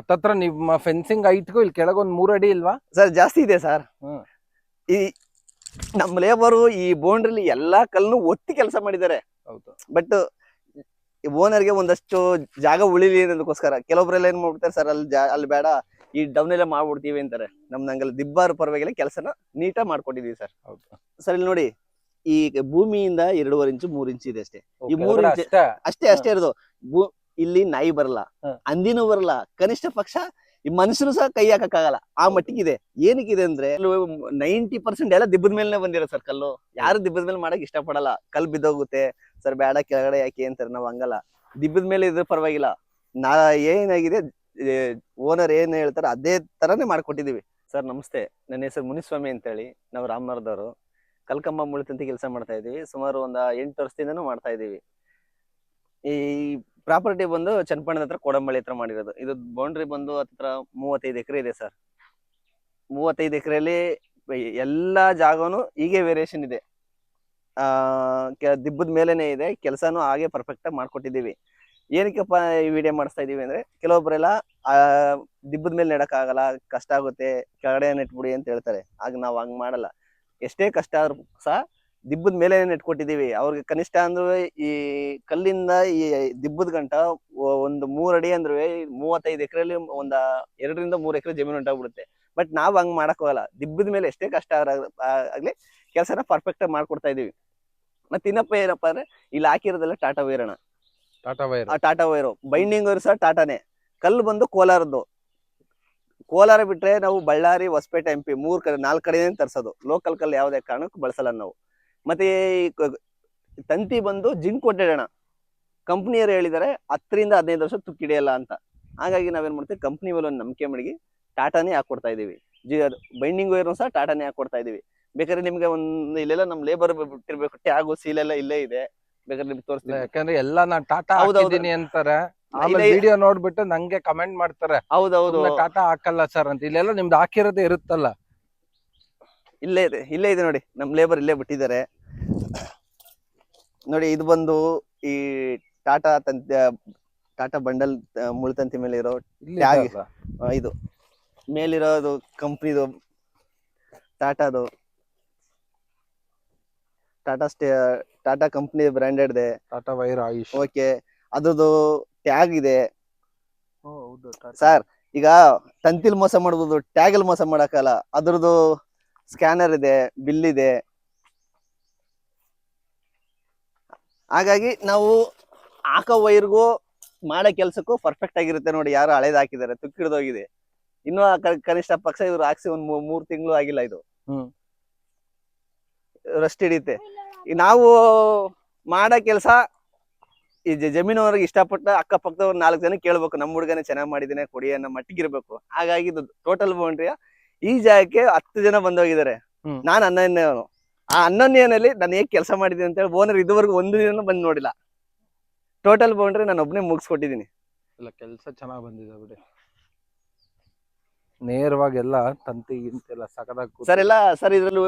ಹತ್ತತ್ರ ನಿಮ್ಮ ಫೆನ್ಸಿಂಗ್ ಹೈಟ್ಗೂ ಇಲ್ಲಿ ಕೆಳಗೊಂದ್ ಮೂರು ಅಡಿ ಇಲ್ವಾ? ಸರ್ ಜಾಸ್ತಿ ಇದೆ ಸರ್ ಹ್ಮ್. ಈ ನಮ್ಮ ಲೇಬರು ಈ ಬೌಂಡ್ರಿಲಿ ಎಲ್ಲಾ ಕಲ್ಲು ಒತ್ತಿ ಕೆಲಸ ಮಾಡಿದ್ದಾರೆ. ಹೌದು. ಬಟ್ ಓನರ್ಗೆ ಒಂದಷ್ಟು ಜಾಗ ಉಳಿಲಿ ಅನ್ನೋದಕ್ಕೋಸ್ಕರ. ಕೆಲವೊಬ್ರೆಲ್ಲ ಏನ್ ಮಾಡ್ಬಿಡ್ತಾರೆ ಸರ್ ಅಲ್ಲಿ ಜಾ ಅಲ್ಲಿ ಬೇಡ ಈ ಡೌನ್ ಎಲ್ಲ ಮಾಡ್ಬಿಡ್ತೀವಿ ಅಂತಾರೆ. ನಮ್ ನಂಗಲ್ಲಿ ದಿಬ್ಬಾರು ಪರವಾಗಿಲ್ಲ ಕೆಲಸನ ನೀಟಾಗಿ ಮಾಡ್ಕೊಟ್ಟಿದೀವಿ ಸರ್ ಹೌದು. ಸರ್ ಇಲ್ಲಿ ನೋಡಿ ಈ ಭೂಮಿಯಿಂದ ಎರಡೂವರೆ ಇಂಚು ಮೂರ್ ಇಂಚು ಇದೆ ಅಷ್ಟೇ. ಈ ಮೂರು ಕೆಳಗಡೆ ಇಂಚ್- ಅಷ್ಟೇ. ಅಷ್ಟೇ ಅಷ್ಟೇ ಇರೋದು. ಭೂ- ಇಲ್ಲಿ ನಾಯಿ ಬರಲ್ಲ ಅಂದಿನೂ ಬರಲ್ಲ ಕನಿಷ್ಠ ಪಕ್ಷ ಈ ಮನುಷ್ಯರು ಸಹ ಕೈ ಹಾಕಕ್ಕಾಗಲ್ಲ. ಆ ಮಟ್ಟಿಗಿದೆ. ಏನಕ್ಕಿದೆ ಅಂದ್ರೆ ನೈಂಟಿ ಪರ್ಸೆಂಟ್ ಎಲ್ಲ ದಿಬ್ಬದ ಮೇಲೆ ಬಂದಿರೋ ಸರ್ ಕಲ್ಲು. ಯಾರು ದಿಬ್ಬದ ಮೇಲೆ ಮಾಡಕ್ ಇಷ್ಟಪಡಲ್ಲ. ಕಲ್ ಬಿದ್ದೋಗುತ್ತೆ. ಸರ್ ಬೇಡ ಕೆಳಗಡೆ ಯಾಕೆ ಅಂತಾರೆ ನಾವ್ ಹಂಗಲ್ಲ. ದಿಬ್ಬದ ಮೇಲೆ ಇದ್ರೆ ಪರವಾಗಿಲ್ಲ. ನಾ ಏನಾಗಿದೆ ಓನರ್ ಏನ್ ಹೇಳ್ತಾರ ಅದೇ ತರಾನೇ ಮಾಡ್ಕೊಟ್ಟಿದೀವಿ ಸರ್ ನಮಸ್ತೆ. ನನ್ನ ಹೆಸರು ಮುನಿಸ್ವಾಮಿ ಅಂತೇಳಿ. ನಾವು ರಾಮನಗರದವರು. ಕಲ್ಕಂಬ ಮುಳಿತಂತ ಕೆಲಸ ಮಾಡ್ತಾ ಇದೀವಿ ಸುಮಾರು ಒಂದ್ ಎಂಟು ವರ್ಷದಿಂದನೂ ಮಾಡ್ತಾ ಇದೀವಿ ಈ ಪ್ರಾಪರ್ಟಿ ಬಂದು ಚನ್ನಪಣ್ಣದ ಹತ್ರ ಕೋಡಂಬಳ್ಳಿ ಹತ್ರ ಮಾಡಿರೋದು. ಇದು ಬೌಂಡ್ರಿ ಬಂದು ಹತ್ರ ಮೂವತ್ತೈದು ಎಕರೆ ಇದೆ ಸರ್. ಮೂವತ್ತೈದು ಎಕರೆಯಲ್ಲಿ ಎಲ್ಲಾ ಜಾಗನು ಹೀಗೆ ವೇರಿಯೇಷನ್ ಇದೆ. ಆ ದಿಬ್ಬದ ಮೇಲೇನೆ ಇದೆ. ಕೆಲಸನೂ ಹಾಗೆ ಪರ್ಫೆಕ್ಟ್ ಆಗಿ ಮಾಡ್ಕೊಟ್ಟಿದ್ದೀವಿ. ಏನಕ್ಕಪ್ಪ ಈ ವಿಡಿಯೋ ಮಾಡಿಸ್ತಾ ಇದೀವಿ ಅಂದ್ರೆ ಕೆಲವೊಬ್ಬರೆಲ್ಲ ಆ, ದಿಬ್ಬದ ಮೇಲೆ ನೆಡಕ್ ಆಗಲ್ಲ, ಕಷ್ಟ ಆಗುತ್ತೆ ಕೆಳಗಡೆ ನೆಟ್ಬಿಡಿ ಅಂತ ಹೇಳ್ತಾರೆ. ಆಗ ನಾವು ಹಂಗ್ ಮಾಡಲ್ಲ. ಎಷ್ಟೇ ಕಷ್ಟ ಆದ್ರೂ ಸಹ ದಿಬ್ಬದ ಮೇಲೆ ನೆಟ್ಕೊಟ್ಟಿದೀವಿ ಅವ್ರಿಗೆ ಕನಿಷ್ಠ ಅಂದ್ರೆ ಈ ಕಲ್ಲಿಂದ ಈ ದಿಬ್ಬದ ಗಂಟ ಒಂದು ಮೂರ್ ಅಡಿ ಅಂದ್ರೆ ಮೂವತ್ತೈದು ಎಕರೆಲಿ ಒಂದ ಎರಡರಿಂದ ಮೂರ್ ಎಕರೆ ಜಮೀನು ಉಂಟಾಗ್ಬಿಡುತ್ತೆ. ಬಟ್ ನಾವ್ ಹಂಗ್ ಮಾಡಕ್ ಹೋಗಲ್ಲ. ದಿಬ್ಬದ ಮೇಲೆ ಎಷ್ಟೇ ಕಷ್ಟ ಆಗ್ಲಿ ಕೆಲಸನ ಪರ್ಫೆಕ್ಟ್ ಆಗಿ ಮಾಡ್ಕೊಡ್ತಾ ಇದೀವಿ ಮತ್ತೆ ಇನ್ನಪ್ಪ ಏನಪ್ಪಾ ಅಂದ್ರೆ ಇಲ್ಲಿ ಹಾಕಿರೋದೆಲ್ಲ ಟಾಟಾ ವೈರಣ. ಟಾಟಾ ವೈರ್. ಆ ಟಾಟಾ ವೈರು. ಬೈಂಡಿಂಗ್ ವೈರು ಸಹ ಟಾಟಾನೇ. ಕಲ್ಲು ಬಂದು ಕೋಲಾರದ್ದು. ಕೋಲಾರ ಬಿಟ್ರೆ ನಾವು ಬಳ್ಳಾರಿ ಹೊಸಪೇಟೆ ಎಂ ಪಿ ಮೂರ್ ಕಡೆ ನಾಲ್ಕು ಕಡೆ ತರ್ಸೋದು. ಲೋಕಲ್ ಕಲ್ಲು ಯಾವುದೇ ಕಾರಣಕ್ಕೂ ಬಳಸಲ್ಲ ನಾವು. ಮತ್ತೆ ಈ ಕ- ತಂತಿ ಬಂದು ಜಿಂಕ್ ಕೊಟ್ಟಿಡೋಣ ಕಂಪ್ನಿಯವರು ಹೇಳಿದ್ದಾರೆ ಹತ್ತರಿಂದ ಹದಿನೈದು ವರ್ಷ ತುಕ್ಕಿಡಿಯಲ್ಲ ಅಂತ. ಹಾಗಾಗಿ ನಾವೇನ್ ಮಾಡ್ತೀವಿ ಕಂಪ್ನಿ ಮೇಲೆ ಒಂದು ನಂಬಿಕೆ ಮಡಗಿ ಟಾಟಾನೇ ಹಾಕೊಡ್ತಾ ಇದೀವಿ. ಜಿ ಬೈಂಡಿಂಗ್ ವೈರ್ನು ಸಹ ಟಾಟಾನೇ ಹಾಕೊಡ್ತಾ ಇದೀವಿ. ಬೇಕಾದ್ರೆ ನಿಮ್ಗೆ ಒಂದು ಇಲ್ಲೆಲ್ಲ ನಮ್ ಲೇಬರ್ ಬಿಟ್ಟಿರ್ಬೇಕು. ಟ್ಯಾಗು ಸೀಲ್ ಎಲ್ಲ ಇಲ್ಲೇ ಇದೆ. ಬೇಕಾದ್ರೆ ನಿಮ್ಗೆ ತೋರಿಸ್ತೀನಿ. ಯಾಕಂದ್ರೆ ಎಲ್ಲ ನಾನ್ ಟಾಟಾ ಹೌದೌದು. ಹಾಕಿದೀನಿ ಅಂತಾರೆ. ಆಮೇಲೆ ಇಲ್ಲ- ವಿಡಿಯೋ ನೋಡ್ಬಿಟ್ಟು ನಂಗೆ ಕಮೆಂಟ್ ಮಾಡ್ತಾರೆ. ಹೌದೌದು. ಸುಮ್ನೆ ಟಾಟಾ ಹಾಕಲ್ಲ ಸರ್ ಅಂತ. ಇಲ್ಲೆಲ್ಲ ನಿಮ್ದು ಹಾಕಿರೋದೇ ಇರುತ್ತಲ್ಲ. ಇಲ್ಲೇ ಇದೆ ಇಲ್ಲೇ ಇದೆ ನೋಡಿ ನಮ್ಮ ಲೇಬರ್ ಇಲ್ಲೇ ಬಿಟ್ಟಿದ್ದಾರೆ. ನೋಡಿ ಇದು ಬಂದು ಈ ಟಾಟಾ ತಂತಿ ಟಾಟಾ ಬಂಡಲ್ ಮುಳ್ತಂತಿ ಮೇಲೆ ಇರೋ ಟ್ಯಾಗ್. ಇದು. ಮೇಲಿರೋದು ಕಂಪ್ನಿದು ಟಾಟಾದು. ಟಾಟಾ ಸ್ಟೇ ಟಾಟಾ ಕಂಪ್ನಿ ಬ್ರ್ಯಾಂಡೆಡ್ ಇದೆ ಟಾಟಾ ವೈರ್ ಆಯುಷ್. ಓಕೆ ಅದ್ರದ್ದು ಟ್ಯಾಗ್ ಇದೆ. ಸರ್ ಈಗ ತಂತಿಲ್ ಮೋಸ ಮಾಡ್ಬೋದು ಟ್ಯಾಗಲ್ ಮೋಸ ಮಾಡಕ್ಕಲ್ಲ ಅದ್ರದ್ದು ಸ್ಕ್ಯಾನರ್ ಇದೆ ಬಿಲ್ ಇದೆ. ಹಾಗಾಗಿ ನಾವು ಹಾಕೋ ವೈರ್ಗೂ ಮಾಡೋ ಕೆಲಸಕ್ಕೂ ಪರ್ಫೆಕ್ಟ್ ಆಗಿರುತ್ತೆ ನೋಡಿ ಯಾರು ಹಳೇದ್ ಹಾಕಿದ್ದಾರೆ ತುಕ್ಕಿಡ್ದೋಗಿದೆ ಇನ್ನೂ ಕನಿಷ್ಠ ಪಕ್ಷ ಇವ್ರು ಹಾಕ್ಸಿ ಒಂದ್ ಮೂರ್ ತಿಂಗಳು ಆಗಿಲ್ಲ ಇದು. ರಸ್ಟ್ ಹಿಡಿಯುತ್ತೆ ಈ ನಾವು ಮಾಡೋ ಕೆಲಸ ಈ ಜಮೀನವ್ರಿಗೆ ಇಷ್ಟಪಟ್ಟ ಅಕ್ಕಪಕ್ಕದ ಒಂದ್ ನಾಲ್ಕು ಜನ ಕೇಳ್ಬೇಕು ನಮ್ಮ ಹುಡುಗನೇ ಚೆನ್ನಾಗಿ ಮಾಡಿದ್ದೇನೆ ಕೊಡಿ ಅನ್ನೋ ಮಟ್ಟಿಗಿರ್ಬೇಕು. ಹಾಗಾಗಿ ಇದು ಟೋಟಲ್ ಬೌಂಡ್ರಿಯ ಈ ಜಾಗಕ್ಕೆ ಹತ್ತು ಜನ ಬಂದೋಗಿದ್ದಾರೆ. ನಾನು ಅನ್ನನ್ಯವನು ಆ ಅನ್ನನ್ಯನಲ್ಲಿ ನಾನು ಹೇಗೆ ಕೆಲಸ ಮಾಡಿದ್ದೀನಿ ಅಂತ ಹೇಳಿ ಓನರ್ ಇದುವರೆಗೂ ಒಂದು ದಿನ ಬಂದು ನೋಡಿಲ್ಲ. ಟೋಟಲ್ ಬೌಂಡ್ರಿ ನಾನು ಒಬ್ಬನೇ ಮುಗಿಸ್ಕೊಟ್ಟಿದ್ದೀನಿ. ಇಲ್ಲ ಕೆಲಸ ಚೆನ್ನಾಗಿ ಬಂದಿದೆ ಬಿಡಿ. ನೇರವಾಗೆಲ್ಲ ತಂತಿ ಗಿಂತೆಲ್ಲ ಸಕದಾಗ ಸರ್ ಎಲ್ಲ ಸರ್ ಇದ್ರಲ್ಲಿ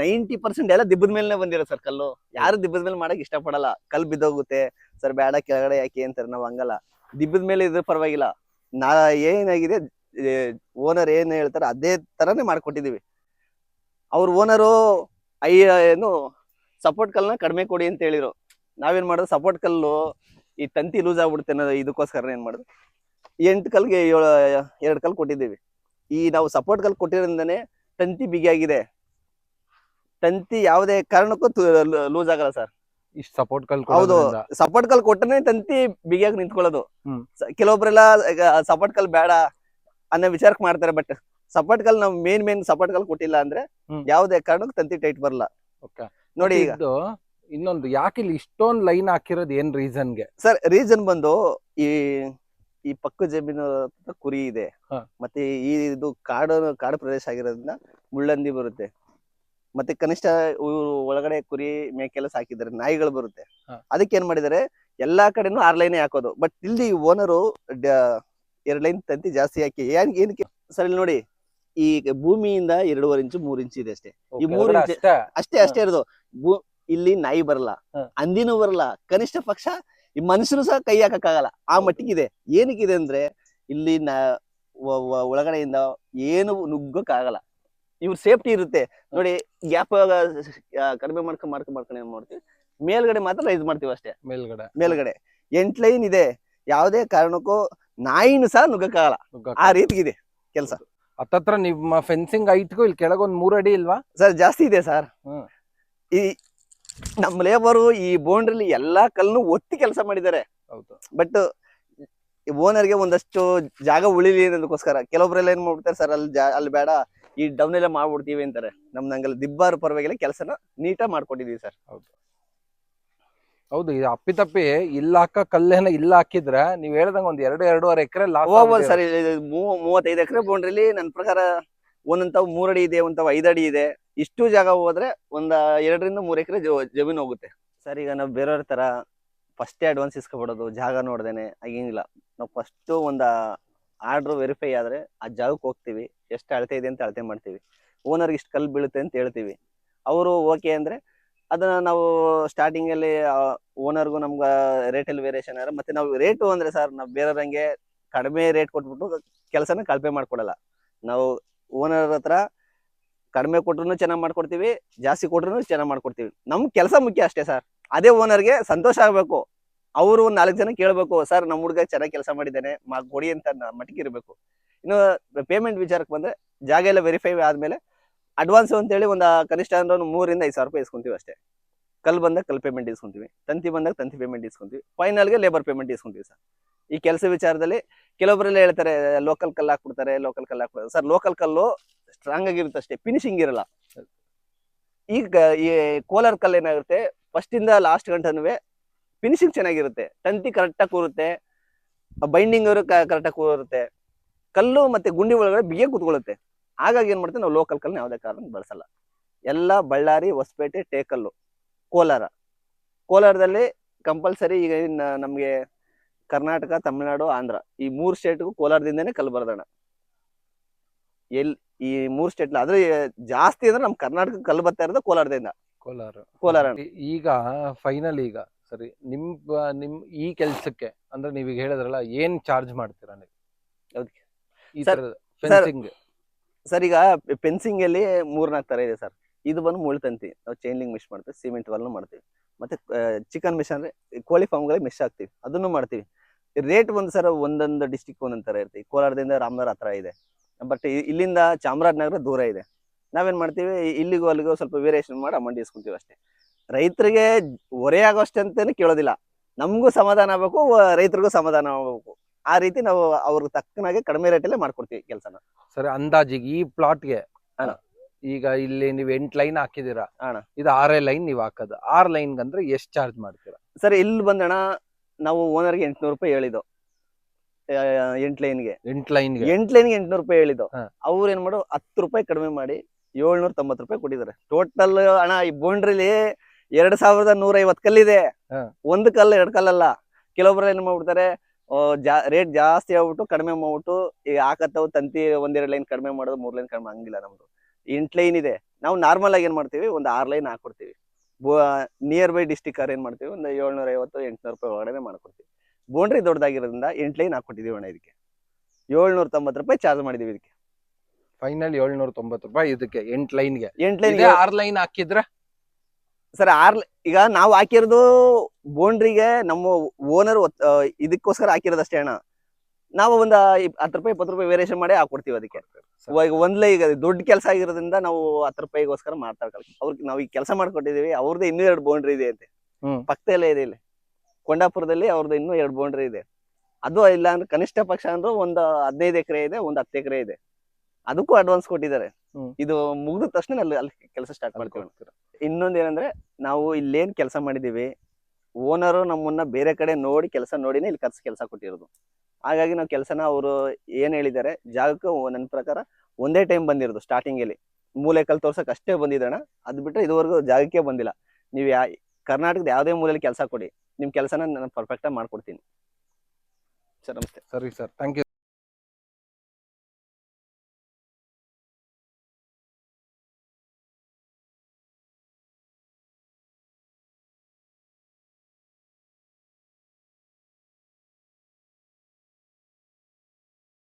ನೈಂಟಿ ಪರ್ಸೆಂಟ್ ಎಲ್ಲ ದಿಬ್ಬದ ಮೇಲೆ ಬಂದಿರೋ ಸರ್ ಕಲ್ಲು. ಯಾರು ದಿಬ್ಬದ ಮೇಲೆ ಮಾಡಕ್ ಇಷ್ಟಪಡಲ್ಲ. ಕಲ್ ಬಿದ್ದೋಗುತ್ತೆ. ಸರ್ ಬೇಡ ಕೆಳಗಡೆ ಯಾಕೆ ಅಂತಾರೆ ನಾವು ಹಂಗಲ್ಲ. ದಿಬ್ಬದ ಮೇಲೆ ಇದ್ರ ಪರವಾಗಿಲ್ಲ. ನಾ ಏನಾಗಿದೆ ಓನರ್ ಏನ್ ಹೇಳ್ತಾರೆ ಅದೇ ತರಾನೇ ಮಾಡ್ಕೊಟ್ಟಿದೀವಿ. ಅವ್ರ ಓನರು ಐ ಏನು ಸಪೋರ್ಟ್ ಕಲ್ನ ಕಡಿಮೆ ಕೊಡಿ ಅಂತ ಹೇಳಿರು ನಾವೇನ್ ಮಾಡೋದು ಸಪೋರ್ಟ್ ಕಲ್ಲು ಈ ತಂತಿ ಲೂಸ್ ಆಗ್ಬಿಡುತ್ತೆ ಅನ್ನೋದು ಇದಕ್ಕೋಸ್ಕರ ಏನ್ ಮಾಡೋದು ಎಂಟು ಕಲ್ಗೆ ಏಳು ಎರಡು ಕಲ್ ಕೊಟ್ಟಿದ್ದೀವಿ. ಈ ನಾವು ಸಪೋರ್ಟ್ ಕಲ್ ಕೊಟ್ಟಿರೋದ್ರಿಂದನೇ ತಂತಿ ಬಿಗಿಯಾಗಿದೆ ತಂತಿ ಯಾವುದೇ ಕಾರಣಕ್ಕೂ ಲೂಸ್ ಆಗಲ್ಲ ಸರ್ ಸಪೋರ್ಟ್ ಕಲ್ ಹೌದು ಸಪೋರ್ಟ್ ಕಲ್ ಕೊಟ್ಟನೆ ತಂತಿ ಬಿಗಿಯಾಗಿ ನಿಂತ್ಕೊಳ್ಳೋದು. ಕೆಲವೊಬ್ರೆಲ್ಲ ಸಪೋರ್ಟ್ ಕಲ್ ಬೇಡ. ಅನ್ನೋ ವಿಚಾರಕ್ಕೆ ಮಾಡ್ತಾರೆ ಬಟ್ ಸಪೋರ್ಟ್ ಕಲ್ ನಾವು ಮೇನ್ ಮೇನ್ ಸಪೋರ್ಟ್ ಕಲ್ ಕೊಟ್ಟಿಲ್ಲ ಅಂದ್ರೆ ಹ್ಮ್. ಕಾರಣಕ್ಕೆ ಕಾರಣಕ್ಕೂ ತಂತಿ ಟೈಟ್ ಬರಲ್ಲ. ನೋಡಿ ಈಗ ಇದು ಇನ್ನೊಂದು ಯಾಕೆ ಇಲ್ಲಿ ಇಷ್ಟೊಂದು ಲೈನ್ ಹಾಕಿರೋದು ಏನ್ ರೀಸನ್ಗೆ ಸರ್ ರೀಸನ್ ಬಂದು ಈ ಈ ಪಕ್ಕ ಜಮೀನು ಹತ್ರ ಕುರಿ ಇದೆ ಹಾ. ಮತ್ತೆ ಈ ಇದು ಕಾಡು ಕಾಡು ಪ್ರದೇಶ ಆಗಿರೋದ್ರಿಂದ ಮುಳ್ಳಂದಿ ಬರುತ್ತೆ ಮತ್ತೆ ಕನಿಷ್ಠ ಇವ್ರು ಒಳಗಡೆ ಕುರಿ ಮೇಕೆಲ್ಲ ಸಾಕಿದ್ದಾರೆ ನಾಯಿಗಳು ಬರುತ್ತೆ ಹಾ. ಅದಕ್ಕೆ ಏನ್ ಮಾಡಿದ್ದಾರೆ ಎಲ್ಲಾ ಕಡೆನೂ ಆರ್ ಲೈನೇ ಹಾಕೋದು ಬಟ್ ಇಲ್ಲಿ ಓನರು ಎರಡ್ ಲೈನ್ ತಂತಿ ಜಾಸ್ತಿ ಹಾಕಿ. ಏನ್ ಏನಕ್ಕೆ ಸರಿ ಇಲ್ಲಿ ನೋಡಿ ಈ ಭೂಮಿಯಿಂದ ಎರಡೂವರೆ ಇಂಚು ಮೂರ್ ಇಂಚು ಇದೆ ಅಷ್ಟೇ. ಈ ಮೂರ್ ಇಂಚು ಅಷ್ಟೇ. ಅಷ್ಟೇ ಇರೋದು. ಭೂ- ಇಲ್ಲಿ ನಾಯಿ ಬರಲ್ಲ ಅಂದಿನೂ ಬರಲ್ಲ ಕನಿಷ್ಠ ಪಕ್ಷ ಈ ಮನುಷ್ಯರು ಸಹ ಕೈ ಹಾಕಕ್ಕಾಗಲ್ಲ ಆ ಮಟ್ಟಿಗಿದೆ. ಏನಕ್ಕಿದೆ ಅಂದ್ರೆ ಇಲ್ಲಿ ನ ಒಳಗಡೆಯಿಂದ ಏನು ನುಗ್ಗಕ್ಕಾಗಲ್ಲ ಇವ್ರ ಸೇಫ್ಟಿ ಇರುತ್ತೆ. ನೋಡಿ ಗ್ಯಾಪ್ ಕಡಿಮೆ ಮಾಡ್ಕೊಂಡ್ ಮಾಡ್ಕೊಂಡ್ ಮಾಡ್ಕೊಂಡು ಏನ್ ಮಾಡ್ತೀವಿ? ಮೇಲ್ಗಡೆ ಮಾತ್ರ ರೈಸ್ ಮಾಡ್ತೀವಿ ಅಷ್ಟೇ. ಮೇಲ್ಗಡೆ. ಮೇಲ್ಗಡೆ. ಎಂಟ್ ಲೈನ್ ಇದೆ. ಯಾವುದೇ ಕಾರಣಕ್ಕೂ ನಾಯಿನೂ ಸಹ ನುಗ್ಗಕ್ಕಾಗಲ್ಲ. ನುಗ್ಗಕ್ಕೆ. ಆ ರೀತಿಗಿದೆ ಕೆಲಸ. ಹತ್ತತ್ರ ನಿಮ್ಮ ಫೆನ್ಸಿಂಗ್ ಹೈಟ್ಗೂ ಇಲ್ಲಿ ಕೆಳಗೊಂದು ಮೂರು ಅಡಿ ಇಲ್ವಾ? ಸರ್ ಜಾಸ್ತಿ ಇದೆ ಸರ್. ಈ ನಮ್ಮ ಲೇಬರು ಈ ಬೌಂಡ್ರಿಲಿ ಎಲ್ಲಾ ಕಲ್ಲು ಒತ್ತಿ ಕೆಲಸ ಮಾಡಿದ್ದಾರೆ. ಹೌದು. ಬಟ್ ಓನರ್ಗೆ ಒಂದಷ್ಟು ಜಾಗ ಉಳಿಲಿ ಅನ್ನೋದಕ್ಕೋಸ್ಕರ. ಕೆಲವೊಬ್ರೆಲ್ಲ ಏನ್ ಮಾಡ್ಬಿಡ್ತಾರೆ ಸರ್ ಅಲ್ಲಿ ಅಲ್ಲಿ ಬೇಡ. ಈ ಡೌನ್ ಎಲ್ಲ ಮಾಡ್ಬಿಡ್ತೀವಿ ಅಂತಾರೆ. ನಮ್ ನಂಗಲ್ಲಿ ದಿಬ್ಬಾರು ಪರವಾಗಿಲ್ಲ ಕೆಲಸನ ನೀಟಾಗಿ ಮಾಡ್ಕೊಟ್ಟಿದೀವಿ ಸರ್. ಹೌದು. ಇದು ಅಪ್ಪಿತಪ್ಪಿ ಇಲ್ಲ ಹಾಕ ಕಲ್ಲೇನ ಇಲ್ಲ ಹಾಕಿದ್ರೆ ನೀವ್ ಹೇಳ್ದಂಗ ಒಂದ್ ಎರಡು ಎರಡೂವರೆ ಎಕರೆ ಸರಿ ಸರ್ ಮೂವತ್ತೈದು ಎಕರೆ ಬೌಂಡ್ರಿಲಿ ನನ್ನ ಪ್ರಕಾರ ಒಂದೊಂತಾವ್ ಮೂರಡಿ ಇದೆ ಒಂತಾವ್ ಐದ್ ಅಡಿ ಇದೆ. ಇಷ್ಟು ಜಾಗ ಹೋದ್ರೆ ಒಂದ ಎರಡರಿಂದ ಮೂರ್ ಎಕರೆ ಜಮೀನು ಹೋಗುತ್ತೆ. ಸರ್ ಈಗ ನಾವು ಬೇರೆಯವ್ರ ತರ ಫಸ್ಟ್ ಅಡ್ವಾನ್ಸ್ ಇಸ್ಕೊಬಿಡೋದು ಜಾಗ ನೋಡ್ದೇನೆ ಆಗಿಂಗಿಲ್ಲ ನಾವು ಫಸ್ಟ್ ಒಂದ ಆರ್ಡರ್ ವೆರಿಫೈ ಆದ್ರೆ ಆ ಜಾಗಕ್ಕೆ ಹೋಗ್ತೀವಿ ಎಷ್ಟು ಅಳತೆ ಇದೆ ಅಂತ ಅಳತೆ ಮಾಡ್ತೀವಿ. ಓನರ್ಗೆ ಇಷ್ಟು ಕಲ್ಲು ಬೀಳುತ್ತೆ ಅಂತ ಹೇಳ್ತೀವಿ. ಅವರು ಓಕೆ ಅಂದ್ರೆ ಅದನ್ನ ನಾವು ಸ್ಟಾರ್ಟಿಂಗ್ ಅಲ್ಲಿ ಓನರ್ಗೂ ರೇಟ್ ಅಲ್ಲಿ ವೇರಿಯೇಷನ್ ಆದ್ರೆ, ಮತ್ತೆ ನಾವು ರೇಟು ಅಂದ್ರೆ ಸರ್ ನಾವು ಬೇರೆಯವ್ರಂಗೆ ಕಡಿಮೆ ರೇಟ್ ಕೊಟ್ಬಿಟ್ಟು ಕೆಲಸನ ಕಳಪೆ ಮಾಡ್ಕೊಡಲ್ಲ. ನಾವು ಓನರ್ ಹತ್ರ ಕಡಿಮೆ ಕೊಟ್ರು ಚೆನ್ನಾಗಿ ಮಾಡ್ಕೊಡ್ತೀವಿ, ಜಾಸ್ತಿ ಕೊಟ್ರು ಚೆನ್ನಾಗಿ ಮಾಡ್ಕೊಡ್ತೀವಿ. ನಮ್ ಕೆಲಸ ಮುಖ್ಯ ಅಷ್ಟೇ ಸರ್ ಅದೇ ಓನರ್ಗೆ ಸಂತೋಷ ಆಗ್ಬೇಕು. ಅವರು ಒಂದ್ ನಾಲ್ಕು ಜನ ಕೇಳ್ಬೇಕು ಸರ್ ನಮ್ಮ ಹುಡುಗ ಚೆನ್ನಾಗಿ ಕೆಲಸ ಮಾಡಿದ್ದಾನೆ ಮಾಡಿ ಕೊಡಿ ಅಂತ ಮಟ್ಟಿಗೆ ಇರಬೇಕು. ಇನ್ನು ಪೇಮೆಂಟ್ ವಿಚಾರಕ್ಕೆ ಬಂದ್ರೆ, ಜಾಗ ಎಲ್ಲ ವೆರಿಫೈ ಆದ್ಮೇಲೆ ಅಡ್ವಾನ್ಸ್ ಅಂತೇಳಿ ಒಂದು ಕನಿಷ್ಠ ಅಂದ್ರೆ ಒಂದು ಮೂರಿಂದ ಐದು ಸಾವಿರ ರೂಪಾಯಿ ಇಸ್ಕೊಂತೀವಿ ಅಷ್ಟೇ. ಕಲ್ ಬಂದಾಗ ಕಲ್ ಪೇಮೆಂಟ್ ಇಸ್ಕೊಂತೀವಿ, ತಂತಿ ಬಂದಾಗ ತಂತಿ ಪೇಮೆಂಟ್ ಇಸ್ಕೊಂತೀವಿ ಫೈನಲ್ಗೆ ಲೇಬರ್ ಪೇಮೆಂಟ್ ಇಸ್ಕೊಂತೀವಿ ಸರ್. ಈ ಕೆಲಸ ವಿಚಾರದಲ್ಲಿ ಕೆಲವೊಬ್ಬರೆಲ್ಲ ಹೇಳ್ತಾರೆ ಲೋಕಲ್ ಕಲ್ಲು ಹಾಕ್ಬಿಡ್ತಾರೆ ಲೋಕಲ್ ಕಲ್ಲು ಹಾಕ್ಬಿಡ್ತಾರೆ. ಸರ್ ಲೋಕಲ್ ಕಲ್ಲು ಸ್ಟ್ರಾಂಗ್ ಆಗಿರುತ್ತೆ ಅಷ್ಟೇ ಫಿನಿಶಿಂಗ್ ಇರಲ್ಲ. ಈಗ ಈ ಕೋಲಾರ್ ಕಲ್ಲು ಏನಾಗುತ್ತೆ ಫಸ್ಟ್ ಇಂದ ಲಾಸ್ಟ್ ಗಂಟನೂ ಫಿನಿಶಿಂಗ್ ಚೆನ್ನಾಗಿರುತ್ತೆ, ತಂತಿ ಕರೆಕ್ಟಾಗಿ ಕೂರುತ್ತೆ ಬೈಂಡಿಂಗ್ ಅವರು ಕರೆಕ್ಟಾಗಿ ಕೂರುತ್ತೆ. ಕಲ್ಲು ಮತ್ತೆ ಗುಂಡಿ ಒಳಗಡೆ ಬಿಗಿಯಾಗಿ ಕೂತ್ಕೊಳ್ಳುತ್ತೆ. ಹಾಗಾಗಿ ಏನ್ ಮಾಡ್ತೀವಿ ನಾವು ಲೋಕಲ್ ಕಲ್ಲನ್ನ ಯಾವುದೇ ಕಾರಣ ಬಳಸಲ್ಲ. ಎಲ್ಲ ಬಳ್ಳಾರಿ ಹೊಸಪೇಟೆ ಟೇಕಲ್ಲು ಕೋಲಾರ. ಕೋಲಾರದಲ್ಲಿ ಕಂಪಲ್ಸರಿ ಈಗ ನಮ್ಗೆ ಕರ್ನಾಟಕ ತಮಿಳುನಾಡು ಆಂಧ್ರ ಈ ಮೂರ್ ಸ್ಟೇಟ್ಗೂ ಕೋಲಾರದಿಂದನೇ ಕಲ್ಲು ಬರೋದಣ್ಣ ಎಲ್ ಈ ಮೂರ್ ಸ್ಟೇಟ್ ಆದ್ರೆ ಜಾಸ್ತಿ ಅಂದ್ರೆ ನಮ್ ಕರ್ನಾಟಕ ಕಲ್ಲು ಬರ್ತಾ ಇರೋದು ಕೋಲಾರದಿಂದ. ಕೋಲಾರ. ಕೋಲಾರ ಈಗ ಫೈನಲ್ ಈಗ ಸರಿ ನಿಮ್ ನಿಮ್ ಈ ಕೆಲ್ಸಕ್ಕೆ ಅಂದ್ರೆ ನೀವೀಗ ಹೇಳಿದ್ರಲ್ಲ ಏನ್ ಚಾರ್ಜ್ ಮಾಡ್ತೀರಾ ನೀವು? ಸರ್ ಈಗ ಫೆನ್ಸಿಂಗ್ ಅಲ್ಲಿ ಮೂರ್ನಾಲ್ಕು ತರ ಇದೆ ಸರ್ ಇದು ಬಂದು ಮುಳ್ತಂತಿ ನಾವು ಚೈನ್ಲಿಂಗ್ ಮಿಶ್ ಮಾಡ್ತೀವಿ ಸಿಮೆಂಟ್ ವಾಲ್ನು ಮಾಡ್ತೀವಿ. ಮತ್ತೆ ಚಿಕನ್ ಮಿಶ್ ಅಂದ್ರೆ ಕೋಳಿ ಫಾರ್ಮ್ಗಳಿಗೆ ಮಿಶ್ ಹಾಕ್ತಿವಿ. ಅದನ್ನು ಮಾಡ್ತೀವಿ. ರೇಟ್ ಒಂದು ಸರ್ ಒಂದೊಂದು ಡಿಸ್ಟಿಕ್ ಒಂದೊಂದು ತರ ಇರ್ತೀವಿ. ಕೋಲಾರದಿಂದ ರಾಮನಗರ ಹತ್ರ ಇದೆ. ಬಟ್ ಇಲ್ಲಿಂದ ಚಾಮರಾಜನಗರ ದೂರ ಇದೆ. ನಾವೇನ್ ಮಾಡ್ತೀವಿ? ಇಲ್ಲಿಗೂ ಅಲ್ಲಿಗೂ ಸ್ವಲ್ಪ ವೇರಿಯೇಷನ್ ಮಾಡಿ ಅಮೌಂಟ್ ಇಸ್ಕೊಂತೀವಿ ಅಷ್ಟೇ. ರೈತರಿಗೆ ಹೊರೆಯಾಗೋಷ್ಟಂತೇನು ಕೇಳೋದಿಲ್ಲ. ನಮಗೂ ಸಮಾಧಾನ ಆಗಬೇಕು ರೈತರಿಗೂ ಸಮಾಧಾನ ಆಗ್ಬೇಕು. ಆ ರೀತಿ ನಾವು ಅವ್ರಿಗೆ ತಕ್ಕನಾಗೆ ಕಡಿಮೆ ರೇಟಲ್ಲೇ ಮಾಡ್ಕೊಡ್ತೀವಿ ಕೆಲಸನ. ಸರಿ ಅಂದಾಜಿಗೆ ಈ ಪ್ಲಾಟ್ಗೆ ಅಣ್ಣ. ಈಗ ಇಲ್ಲಿ ನೀವು ಎಂಟ್ ಲೈನ್ ಹಾಕಿದೀರಾ ಅಣ್ಣ. ಇದು ಆರೇ ಲೈನ್ ನೀವ್ ಹಾಕೋದು ಆರ್ ಲೈನ್ ಅಂದ್ರೆ ಎಷ್ಟ್ ಚಾರ್ಜ್ ಮಾಡ್ತೀರಾ? ಸರ್ ಇಲ್ಲಿ ಬಂದಣ ನಾವು ಓನರ್ಗೆ ಎಂಟ್ನೂರು ರೂಪಾಯಿ ಹೇಳಿದ್ದು. ಎಂಟ್ ಲೈನ್ಗೆ ಎಂಟ್ ಲೈನ್ಗೆ ಎಂಟ್ ಲೈನ್ಗೆ ಎಂಟ್ನೂರು ರೂಪಾಯಿ ಹೇಳಿದ್ದು. ಹಾ. ಅವ್ರು ಏನ್ ಮಾಡು ಹತ್ತು ರೂಪಾಯಿ ಕಡಿಮೆ ಮಾಡಿ ಏಳ್ನೂರ ತೊಂಬತ್ತು ರೂಪಾಯಿ ಕೊಟ್ಟಿದ್ದಾರೆ. ಟೋಟಲ್ ಹಣ ಈ ಬೋಂಡ್ರಿಲಿ ಎರಡ್ ಸಾವಿರದ ನೂರ ಐವತ್ ಕಲ್ಲಿದೆ. ಹಾ. ಒಂದು ಕಲ್ಲು ಎರಡ್ ಕಲ್ಲಲ್ಲ. ಕೆಲವೊಬ್ರು ಏನ್ ಮಾಡ್ಬಿಡ್ತಾರೆ ಜಾ ರೇಟ್ ಜಾಸ್ತಿ ಆಗ್ಬಿಟ್ಟು ಕಡಿಮೆ ಮಾಡ್ಬಿಟ್ಟು ಈಗ ಹಾಕತ್ತವು ತಂತಿ ಒಂದೆರಡು ಲೈನ್ ಕಡಿಮೆ ಮಾಡೋದು ಮೂರ್ ಲೈನ್ ಕಡಿಮೆ ಹಂಗಿಲ್ಲ ನಮ್ದು. ಎಂಟ್ ಲೈನ್ ಇದೆ. ನಾವು ನಾರ್ಮಲ್ ಆಗಿ ಏನ್ ಮಾಡ್ತೀವಿ? ಒಂದು ಆರ್ ಲೈನ್ ಹಾಕೊಡ್ತೀವಿ. ನಿಯರ್ ಬೈ ಡಿಸ್ಟಿಕ್ ಅವ್ರು ಏನ್ ಮಾಡ್ತೀವಿ? ಒಂದು ಏಳ್ನೂರ ಐವತ್ತು ಎಂಟ್ನೂರು ರೂಪಾಯಿ ಒಳಗಡೆ ಮಾಡ್ಕೊಡ್ತೀವಿ. ಬೌಂಡ್ರಿ ದೊಡ್ಡದಾಗಿರೋದ್ರಿಂದ ಎಂಟ್ ಲೈನ್ ಹಾಕೊಟ್ಟಿದೀವಿ ಅಣ್ಣ ಇದಕ್ಕೆ. ಏಳ್ನೂರ ತೊಂಬತ್ತು ರೂಪಾಯಿ ಚಾರ್ಜ್ ಮಾಡಿದೀವಿ ಇದಕ್ಕೆ. ಫೈನಲ್ ಏಳ್ನೂರ ತೊಂಬತ್ತು ರೂಪಾಯಿ ಇದಕ್ಕೆ ಎಂಟ್ ಲೈನ್ಗೆ ಎಂಟ್ ಲೈನ್ ಆರ್ ಲೈನ್ ಹಾಕಿದ್ರೆ ಸರ್ ಆರ್ ಈಗ ನಾವು ಹಾಕಿರೋದು ಬೌಂಡ್ರಿಗೆ ನಮ್ಮ ಓನರ್ ಇದಕ್ಕೋಸ್ಕರ ಹಾಕಿರೋದಷ್ಟೇ ಅಣ್ಣ. ನಾವು ಒಂದು ಹತ್ತು ರೂಪಾಯಿ ಇಪ್ಪತ್ತು ರೂಪಾಯಿ ವೇರಿಯೇಷನ್ ಮಾಡಿ ಹಾಕೊಡ್ತೀವಿ ಅದಕ್ಕೆ. ಇವಾಗ ಒಂದ್ಲೇ ಈಗ ದೊಡ್ಡ ಕೆಲಸ ಆಗಿರೋದ್ರಿಂದ ನಾವು ಹತ್ತು ರೂಪಾಯಿಗೋಸ್ಕರ ಮಾತಾಡ್ಕೊಳ್ಳಿ ಅವ್ರಿಗೆ ನಾವು ಈಗ ಕೆಲಸ ಮಾಡ್ಕೊಟ್ಟಿದೀವಿ ಅವ್ರದ್ದು ಇನ್ನೂ ಎರಡು ಬೌಂಡ್ರಿ ಇದೆ ಅಂತೆ. ಪಕ್ಕದಲ್ಲೇ ಇದೆ ಇಲ್ಲಿ. ಕೊಂಡಾಪುರದಲ್ಲಿ ಅವ್ರದ್ದು ಇನ್ನೂ ಎರಡು ಬೌಂಡ್ರಿ ಇದೆ. ಅದು ಇಲ್ಲ ಅಂದ್ರೆ ಕನಿಷ್ಠ ಪಕ್ಷ ಅಂದ್ರೆ ಒಂದು ಹದಿನೈದು ಎಕರೆ ಇದೆ ಒಂದು ಹತ್ತು ಎಕರೆ ಇದೆ. ಅದಕ್ಕೂ ಅಡ್ವಾನ್ಸ್ ಕೊಟ್ಟಿದ್ದಾರೆ. ಇದು ಮುಗಿದ ತಕ್ಷಣ ಅಲ್ಲಿ ಅಲ್ಲಿ ಕೆಲಸ ಸ್ಟಾರ್ಟ್ ಮಾಡ್ತೀವಿ. ಅಣ್ಣ. ನಾವು ಇಲ್ಲೇನು ಕೆಲಸ ಮಾಡಿದ್ದೀವಿ ಓನರು ನಮ್ಮನ್ನ ಬೇರೆ ಕಡೆ ನೋಡಿ ಕೆಲಸ ನೋಡಿನೇ ಇಲ್ಲಿ ಕರ್ಸಿ ಕೆಲಸ ಕೊಟ್ಟಿರೋದು. ಹಾಗಾಗಿ ನಾವು ಕೆಲಸನ ಅವರು ಏನು ಹೇಳಿದ್ದಾರೆ, ಜಾಗಕ್ಕೆ ನನ್ನ ಪ್ರಕಾರ ಒಂದೇ ಟೈಮ್ ಬಂದಿರೋದು ಸ್ಟಾರ್ಟಿಂಗ್ ಅಲ್ಲಿ. ಮೂಲೆ ಕಲ್ ತೋರ್ಸಕ್ಕೆ ಅಷ್ಟೇ ಬಂದಿದ್ದಣ. ಅದು ಬಿಟ್ಟರೆ ಇದುವರೆಗೂ ಜಾಗಕ್ಕೆ ಬಂದಿಲ್ಲ. ನೀವು ಯಾ, ಕರ್ನಾಟಕದ ಯಾವುದೇ ಮೂಲೆಯಲ್ಲಿ ಕೆಲಸ ಕೊಡಿ. ನಿಮ್ಮ ಕೆಲಸನ ನಾನು ಪರ್ಫೆಕ್ಟ್ ಆಗಿ ಮಾಡ್ಕೊಡ್ತೀನಿ. ಸರ್, ನಮಸ್ತೆ. ಸರಿ ಸರ್ ಥ್ಯಾಂಕ್ ಯು